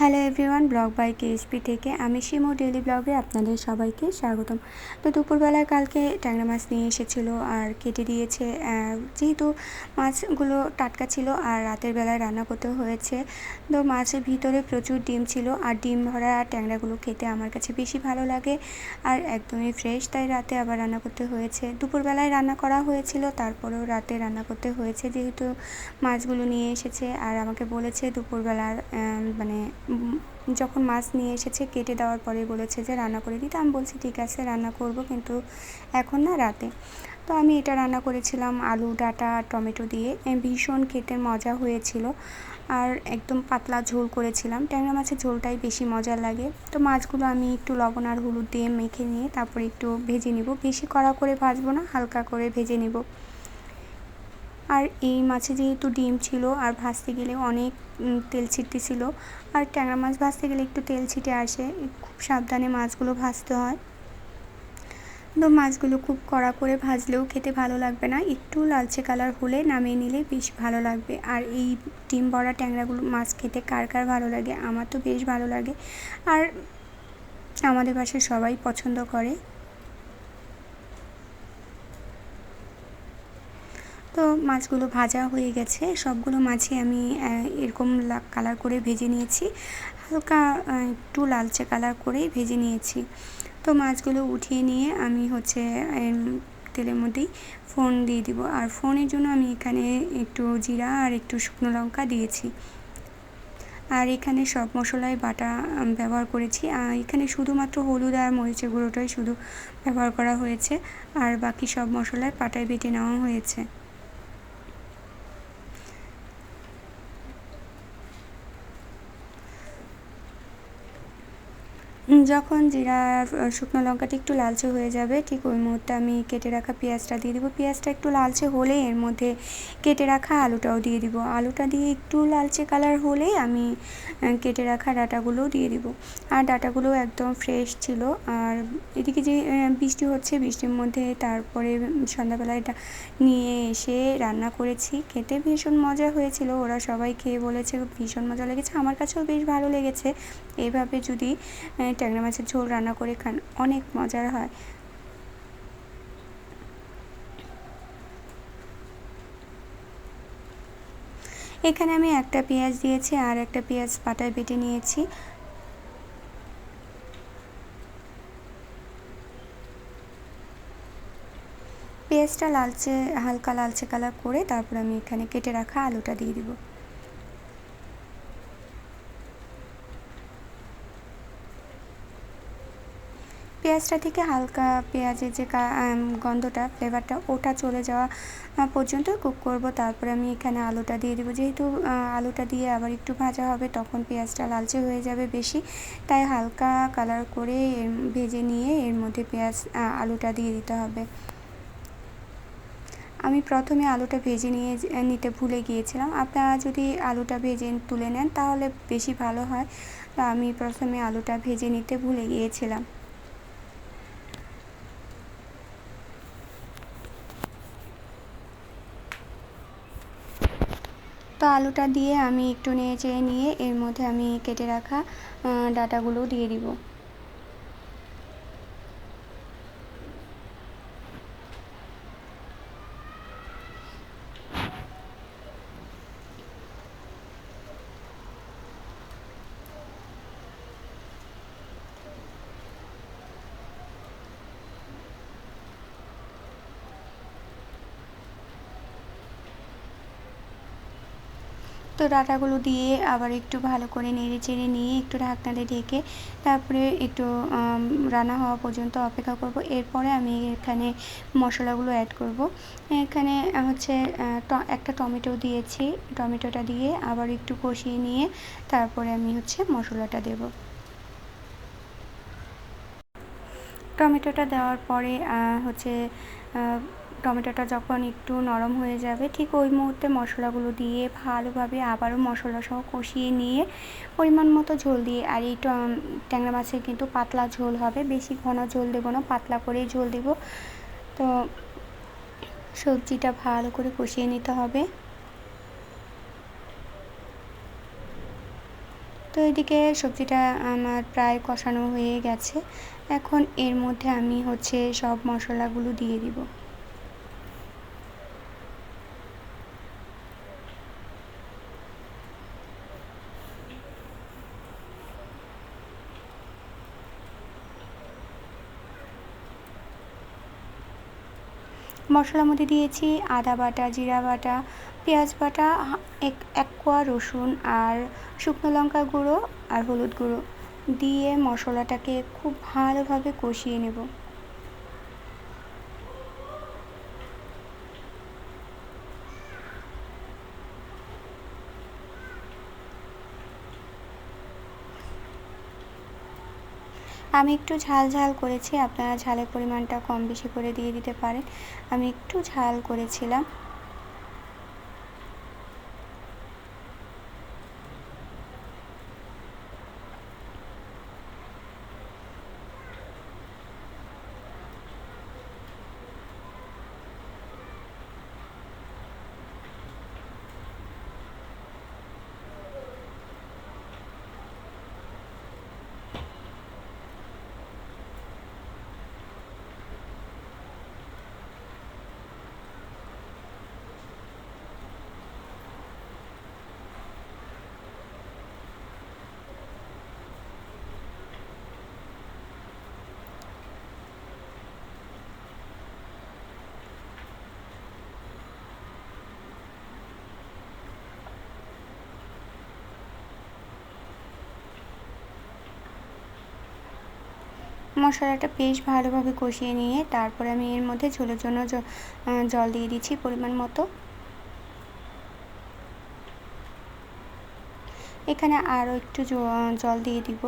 Hello everyone blog by KSP থেকে আমি Shimu daily ব্লগে আপনাদের সবাইকে স্বাগতম। তো দুপুরবেলায় কালকে ট্যাংরা মাছ নিয়ে এসেছিল আর কেটে দিয়েছে যেহেতু মাছগুলো টাটকা ছিল আর রাতের বেলায় রান্না করতে হয়েছে, তো মাছের ভিতরে প্রচুর ডিম ছিল আর ডিম ভরা ট্যাংরাগুলো খেতে আমার কাছে বেশি ভালো লাগে আর একদমই ফ্রেশ তাই রাতে আবার রান্না করতে হয়েছে। দুপুরবেলায় রান্না করা হয়েছিল, তারপরেও রাতে রান্না করতে হয়েছে, যেহেতু মাছগুলো নিয়ে এসেছে আর আমাকে বলেছে দুপুরবেলার মানে যখন মাছ নিয়ে এসেছে, কেটে দেওয়ার পরে বলেছে যে, রান্না করে দিতে। আমি বলছি, ঠিক আছে, রান্না করব, কিন্তু এখন না রাতে। তো আমি এটা রান্না করেছিলাম, আলু, ডাটা, টমেটো দিয়ে। ভীষণ খেতে মজা হয়েছিল। আর একদম পাতলা ঝোল করেছিলাম। ট্যাংরা মাছের ঝোলটাই বেশি মজা লাগে। তো মাছগুলো আমি একটু লবণ আর হলুদ দিয়ে মেখে নিয়ে তারপর একটু ভেজে নিব। বেশি কড়া করে ভাজবো না, হালকা করে ভেজে নিব। আর এই মাছে যেহেতু ডিম ছিল, আর ভাজতে গেলে অনেক তেল ছিল আর ট্যাংরা মাছ ভাজতে গেলে একটু তেল ছিটে আসে খুব সাবধানে মাছগুলো ভাজতে হয়। তো মাছগুলো খুব কড়া করে ভাজলেও খেতে ভালো লাগবে না, একটু লালচে কালার হলে নামিয়ে নিলে বেশ ভালো লাগবে। আর এই ডিম বড়া ট্যাংরাগুলো মাছ খেতে কার কার ভালো লাগে? আমার তো বেশ ভালো লাগে। আর আমাদের বাসায় সবাই পছন্দ করে। তো মাছগুলো ভাজা হয়ে গেছে। সবগুলো মাছই আমি এরকম কালার করে ভেজে নিয়েছি। হালকা একটু লালচে কালার করেই ভেজে নিয়েছি। তো মাছগুলো উঠিয়ে নিয়ে আমি হচ্ছে তেলের মধ্যেই ফোন দিয়ে দিব। আর ফোনের জন্য আমি এখানে একটু জিরা আর একটু শুকনো লঙ্কা দিয়েছি। আর এখানে সব মশলাই বাটা ব্যবহার করেছি। আর এখানে শুধুমাত্র হলুদ আর মরিচের গুঁড়োটাই শুধু ব্যবহার করা হয়েছে। আর বাকি সব মশলায় পাটায় বেটে নেওয়া হয়েছে। যখন জিরা শুকনো লঙ্কাটি একটু লালচে হয়ে যাবে, ঠিক ওই মুহূর্তে আমি কেটে রাখা পেঁয়াজটা দিয়ে দেবো। পেঁয়াজটা একটু লালচে হলে এর মধ্যে কেটে রাখা আলুটাও দিয়ে দিব। আলুটা দিয়ে একটু লালচে কালার হলেই আমি কেটে রাখা ডাটাগুলোও দিয়ে দিব। আর ডাটাগুলো একদম ফ্রেশ ছিল। আর এদিকে যে বৃষ্টি হচ্ছে, বৃষ্টির মধ্যে তারপরে সন্ধ্যাবেলায় নিয়ে এসে রান্না করেছি। খেতে ভীষণ মজা হয়েছিল। ওরা সবাই খেয়ে বলেছে, ভীষণ মজা লেগেছে। আমার কাছেও বেশ ভালো লেগেছে। এইভাবে যদি ট্যাংরা মাছের ঝোল রান্না করে খান, অনেক মজার হয়। এখানে আমি একটা পেঁয়াজ দিয়েছি আর একটা পেঁয়াজ পাটায় বেটে নিয়েছি। পেঁয়াজটা লালচে, হালকা লালচে কালার করে তারপর আমি এখানে কেটে রাখা আলুটা দিয়ে দিব। পেঁয়াজটা থেকে হালকা পেঁয়াজের যে গন্ধটা ফ্লেভারটা ওটা চলে যাওয়া পর্যন্ত কুক করব। তারপরে আমি এখানে আলুটা দিয়ে দেবো। যেহেতু আলুটা দিয়ে আবার একটু ভাজা হবে, তখন পেঁয়াজটা লালচে হয়ে যাবে বেশি। তাই হালকা কালার করে ভেজে নিয়ে এর মধ্যে পেঁয়াজ আলুটা দিয়ে দিতে হবে। আমি প্রথমে আলুটা ভেজে নিয়ে, নিতে ভুলে গিয়েছিলাম। আপনারা যদি আলুটা ভেজে তুলে নেন, তাহলে বেশি ভালো হয়। আমি প্রথমে আলুটা ভেজে নিতে ভুলে গিয়েছিলাম। তো আলুটা দিয়ে আমি একটু নেড়ে চেড়ে নিয়ে এর মধ্যে আমি কেটে রাখা ডাটাগুলো দিয়ে দিব। তো ডাটাগুলো দিয়ে আবার একটু ভালো করে নেড়ে চেড়ে নিয়ে একটু ঢাকনাতে ঢেকে তারপরে একটু রান্না হওয়া পর্যন্ত অপেক্ষা করব। এরপরে আমি এখানে মশলাগুলো অ্যাড করব। এখানে হচ্ছে একটা টমেটো দিয়েছি। টমেটোটা দিয়ে আবার একটু কষিয়ে নিয়ে তারপরে আমি হচ্ছে মশলাটা দেব। টমেটোটা দেওয়ার পরে হচ্ছে টমেটোটা যখন একটু নরম হয়ে যাবে, ঠিক ওই মুহূর্তে মশলাগুলো দিয়ে ভালোভাবে আবারও মশলা সহ কষিয়ে নিয়ে পরিমাণ মতো ঝোল দিয়ে, আর এই ট্যাংরা মাছের কিন্তু পাতলা ঝোল হবে, বেশি ঘন ঝোল দেবো না, পাতলা করেই ঝোল দেব। তো সবজিটা ভালো করে কষিয়ে নিতে হবে। তো এদিকে সবজিটা আমার প্রায় কষানো হয়ে গেছে। এখন এর মধ্যে আমি হচ্ছে সব মশলাগুলো দিয়ে দিব। মশলার মধ্যে দিয়েছি আদা বাটা, জিরা বাটা, পেঁয়াজ বাটা, এক এক কোয়া রসুন আর শুকনো লঙ্কা গুঁড়ো আর হলুদ গুঁড়ো। দিয়ে মশলাটাকে খুব ভালোভাবে কষিয়ে নেব। আমি একটু ঝাল ঝাল করেছি, আপনারা ঝালের পরিমাণটা কম বেশি করে দিয়ে দিতে পারেন। আমি একটু ঝাল করেছিলাম। মশলাটা বেশ ভালোভাবে কষিয়ে নিয়ে তারপরে আমি এর মধ্যে ঝোলের জন্য জল দিয়ে দিচ্ছি পরিমাণ মতো। এখানে আরও একটু জল দিয়ে দিব।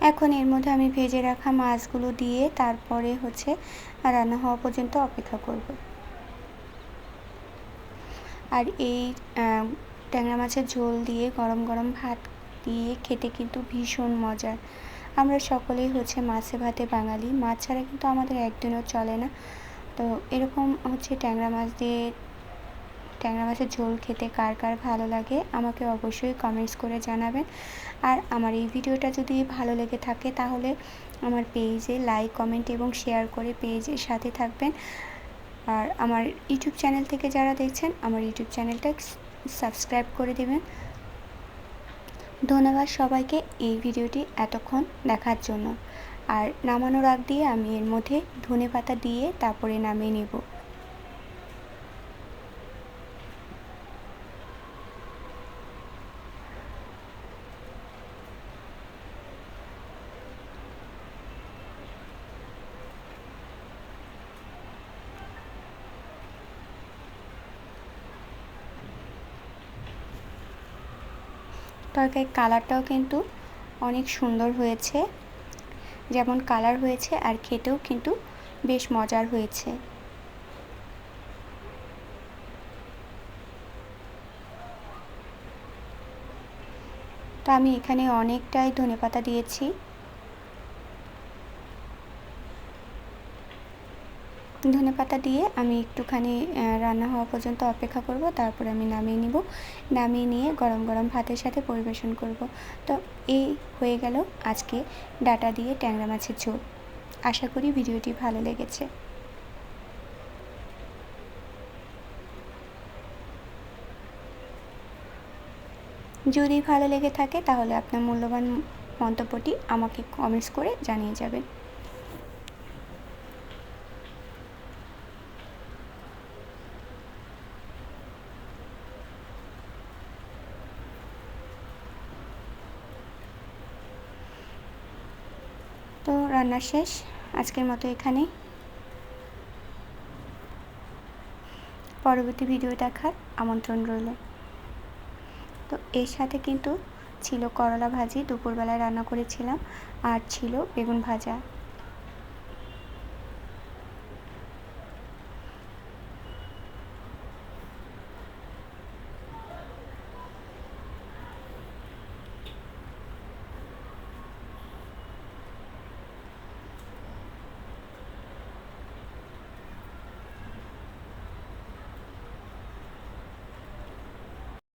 এখন এর মধ্যে আমি ভেজে রাখা মাছগুলো দিয়ে তারপরে হচ্ছে রান্না হওয়া পর্যন্ত অপেক্ষা করব। আর এই ট্যাংরা মাছের ঝোল দিয়ে গরম গরম ভাত দিয়ে খেতে কিন্তু ভীষণ মজার আমরা সকলেই হচ্ছে মাছে ভাতে বাঙালি। মাছ ছাড়া কিন্তু আমাদের একদিনও চলে না। তো এরকম হচ্ছে ট্যাংরা মাছ দিয়ে ট্যাংরা মাছের ঝোল খেতে কার কার ভালো লাগে আমাকে অবশ্যই কমেন্টস করে জানাবেন। আর আমার এই ভিডিওটা যদি ভালো লেগে থাকে তাহলে আমার পেজে লাইক কমেন্ট এবং শেয়ার করে পেজের সাথে থাকবেন। আর আমার ইউটিউব চ্যানেল থেকে যারা দেখছেন, আমার ইউটিউব চ্যানেলটা সাবস্ক্রাইব করে দেবেন। ধন্যবাদ সবাইকে এই ভিডিওটি এতক্ষণ দেখার জন্য। আর নামানোর আগ দিয়ে আমি এর মধ্যে ধনে পাতা দিয়ে তারপরে নামিয়ে নেব। তরকারির কালারটাও কিন্তু অনেক সুন্দর হয়েছে। যেমন কালার হয়েছে আর খেতেও কিন্তু বেশ মজার হয়েছে। তো আমি এখানে অনেকটাই ধনেপাতা দিয়েছি। ধনে পাতা দিয়ে আমি একটুখানি রান্না হওয়া পর্যন্ত অপেক্ষা করব, তারপর আমি নামিয়ে নিব। নামিয়ে নিয়ে গরম গরম ভাতের সাথে পরিবেশন করব। তো এই হয়ে গেল আজকে ডাটা দিয়ে ট্যাংরা মাছের ঝোল। আশা করি ভিডিওটি ভালো লেগেছে। যদি ভালো লেগে থাকে তাহলে আপনার মূল্যবান মন্তব্যটি আমাকে কমেন্টস করে জানিয়ে যাবেন তো রান্না শেষ। আজকের মতো এখানেই। পরবর্তী ভিডিও দেখার আমন্ত্রণ রইল। তো এর সাথে কিন্তু ছিল করলা ভাজি। দুপুরবেলায় রান্না করেছিলাম। আর ছিল বেগুন ভাজা।